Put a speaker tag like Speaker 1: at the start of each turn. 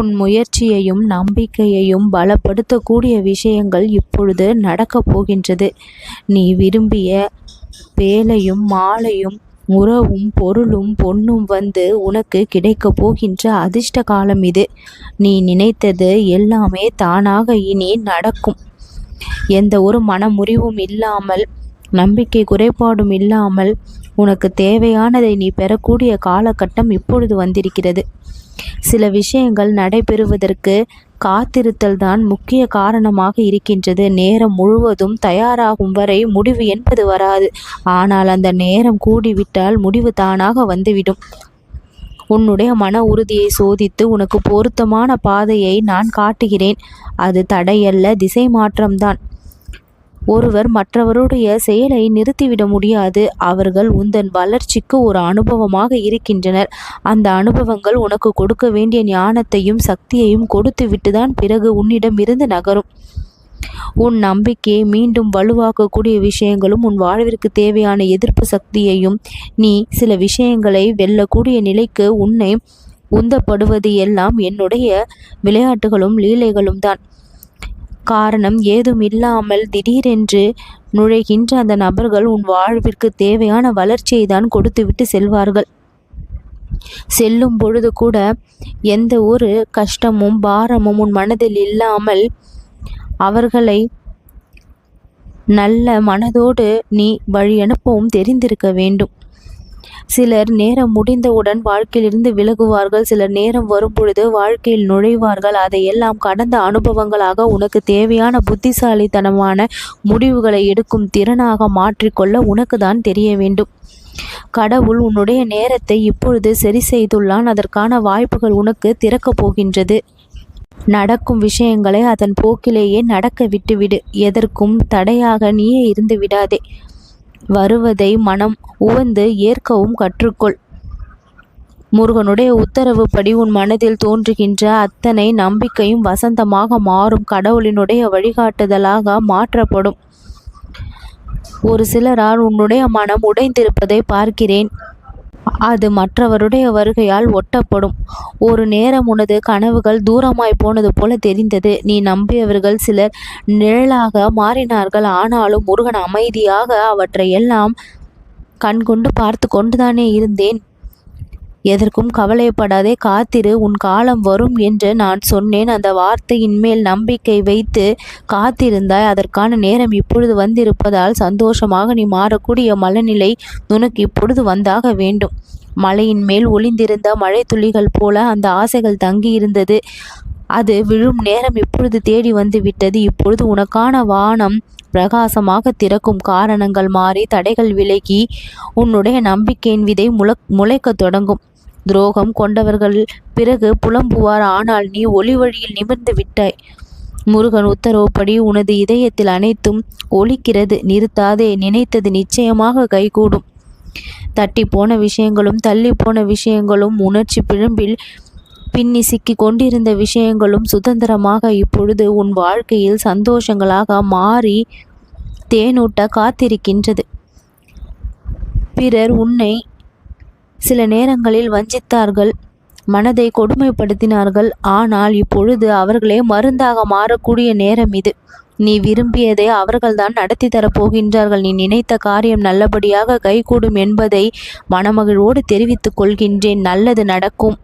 Speaker 1: உன் முயற்சியையும் நம்பிக்கையையும் பலப்படுத்தக்கூடிய விஷயங்கள் இப்பொழுது நடக்கப் போகின்றது. நீ விரும்பிய வேலையும் மாலையும் உறவும் பொருளும் பொண்ணும் வந்து உனக்கு கிடைக்கப் போகின்ற அதிர்ஷ்ட காலம் இது. நீ நினைத்தது எல்லாமே தானாக இனி நடக்கும். எந்த ஒரு மனமுறிவும் இல்லாமல் நம்பிக்கை குறைபாடும் இல்லாமல் உனக்கு தேவையானதை நீ பெறக்கூடிய காலகட்டம் இப்பொழுது வந்திருக்கிறது. சில விஷயங்கள் நடைபெறுவதற்கு காத்திருத்தல் தான் முக்கிய காரணமாக இருக்கின்றது. நேரம் முழுவதும் தயாராகும் வரை முடிவு என்பது வராது. ஆனால் அந்த நேரம் கூடிவிட்டால் முடிவு தானாக வந்துவிடும். உன்னுடைய மன உறுதியை சோதித்து உனக்கு பொருத்தமான பாதையை நான் காட்டுகிறேன். அது தடையல்ல திசை மாற்றம்தான். ஒருவர் மற்றவருடைய செயலை நிறுத்திவிட முடியாது. அவர்கள் உந்தன் வளர்ச்சிக்கு ஒரு அனுபவமாக இருக்கின்றனர். அந்த அனுபவங்கள் உனக்கு கொடுக்க வேண்டிய ஞானத்தையும் சக்தியையும் கொடுத்து விட்டுதான் பிறகு உன்னிடம் இருந்து நகரும். உன் நம்பிக்கையை மீண்டும் வலுவாக்கக்கூடிய விஷயங்களும் உன் வாழ்விற்கு தேவையான எதிர்ப்பு சக்தியையும் நீ சில விஷயங்களை வெல்லக்கூடிய நிலைக்கு உன்னை உந்தப்படுவது எல்லாம் என்னுடைய விளையாட்டுகளும் லீலைகளும் தான். காரணம் ஏதும் இல்லாமல் திடீரென்று நுழைகின்ற அந்த நபர்கள் உன் வாழ்விற்கு தேவையான வளர்ச்சியை தான் கொடுத்துவிட்டு செல்வார்கள். செல்லும் பொழுது கூட எந்த ஒரு கஷ்டமும் பாரமும் உன் மனதில் இல்லாமல் அவர்களை நல்ல மனதோடு நீ வழி அனுப்பவும் தெரிந்திருக்க வேண்டும். சிலர் நேரம் முடிந்தவுடன் வாழ்க்கையிலிருந்து விலகுவார்கள் சிலர் நேரம் வரும்பொழுது வாழ்க்கையில் நுழைவார்கள். அதையெல்லாம் கடந்த அனுபவங்களாக உனக்கு தேவையான புத்திசாலித்தனமான முடிவுகளை எடுக்கும் திறனாக மாற்றிக்கொள்ள உனக்கு தான் தெரிய வேண்டும். கடவுள் உன்னுடைய நேரத்தை இப்பொழுது சரி செய்துள்ளான். அதற்கான வாய்ப்புகள் உனக்கு திறக்கப் போகின்றது. நடக்கும் விஷயங்களை அதன் போக்கிலேயே நடக்க விட்டுவிடு. எதற்கும் தடையாக நீயே இருந்து விடாதே. வருவதை மனம் உவந்து ஏற்கவும் கற்றுக்கொள். முருகனுடைய உத்தரவுப்படி உன் மனதில் தோன்றுகின்ற அத்தனை நம்பிக்கையும் வசந்தமாக மாறும். கடவுளினுடைய வழிகாட்டுதலாக மாற்றப்படும். ஒரு சிலரால் உன்னுடைய மனம் உடைந்திருப்பதை பார்க்கிறேன். அது மற்றவருடைய வருகையால் ஒட்டப்படும். ஒரு நேரம் உனது கனவுகள் தூரமாய் போனது போல தெரிந்தது. நீ நம்பியவர்கள் சிலர் நிழலாக மாறினார்கள். ஆனாலும் முருகன் அமைதியாக அவற்றை எல்லாம் கண்கொண்டு பார்த்து கொண்டுதானே இருந்தேன். எதற்கும் கவலைப்படாதே காத்திரு உன் காலம் வரும் என்று நான் சொன்னேன். அந்த வார்த்தையின் மேல் நம்பிக்கை வைத்து காத்திருந்தாய். அதற்கான நேரம் இப்பொழுது வந்திருப்பதால் சந்தோஷமாக நீ மாறக்கூடிய மனநிலை உனக்கு இப்பொழுது வந்தாக வேண்டும். மலையின் மேல் ஒளிந்திருந்த மழை துளிகள் போல அந்த ஆசைகள் தங்கியிருந்தது. அது விழும் நேரம் இப்பொழுது தேடி வந்து விட்டது இப்பொழுது உனக்கான வானம் பிரகாசமாக திறக்கும் காரணங்கள் மாறி தடைகள் விலகி உன்னுடைய நம்பிக்கையின் விதை முள முளைக்கத் தொடங்கும். துரோகம் கொண்டவர்கள் பிறகு புலம்புவார். ஆனால் நீ ஒளி வழியில் நிமிர்ந்து விட்டாய். முருகன் உத்தரவுப்படி உனது இதயத்தில் அனைத்தும் ஒலிக்கிறது. நிறுத்தாதே நினைத்தது நிச்சயமாக கைகூடும். தட்டி போன விஷயங்களும் தள்ளி போன விஷயங்களும் உணர்ச்சி பிழம்பில் பின்னி சிக்கி கொண்டிருந்த விஷயங்களும் சுதந்திரமாக இப்பொழுது உன் வாழ்க்கையில் சந்தோஷங்களாக மாறி தேனூட்ட காத்திருக்கின்றது. பிறர் உன்னை சில நேரங்களில் வஞ்சித்தார்கள் மனதை கொடுமைப்படுத்தினார்கள். ஆனால் இப்பொழுது அவர்களே மருந்தாக மாறக்கூடிய நேரம் இது. நீ விரும்பியதை அவர்கள்தான் நடத்தி தரப்போகின்றார்கள் நீ நினைத்த காரியம் நல்லபடியாக கைகூடும் என்பதை மனமகிழ்வோடு தெரிவித்துக் கொள்கின்றேன். நல்லது நடக்கும்.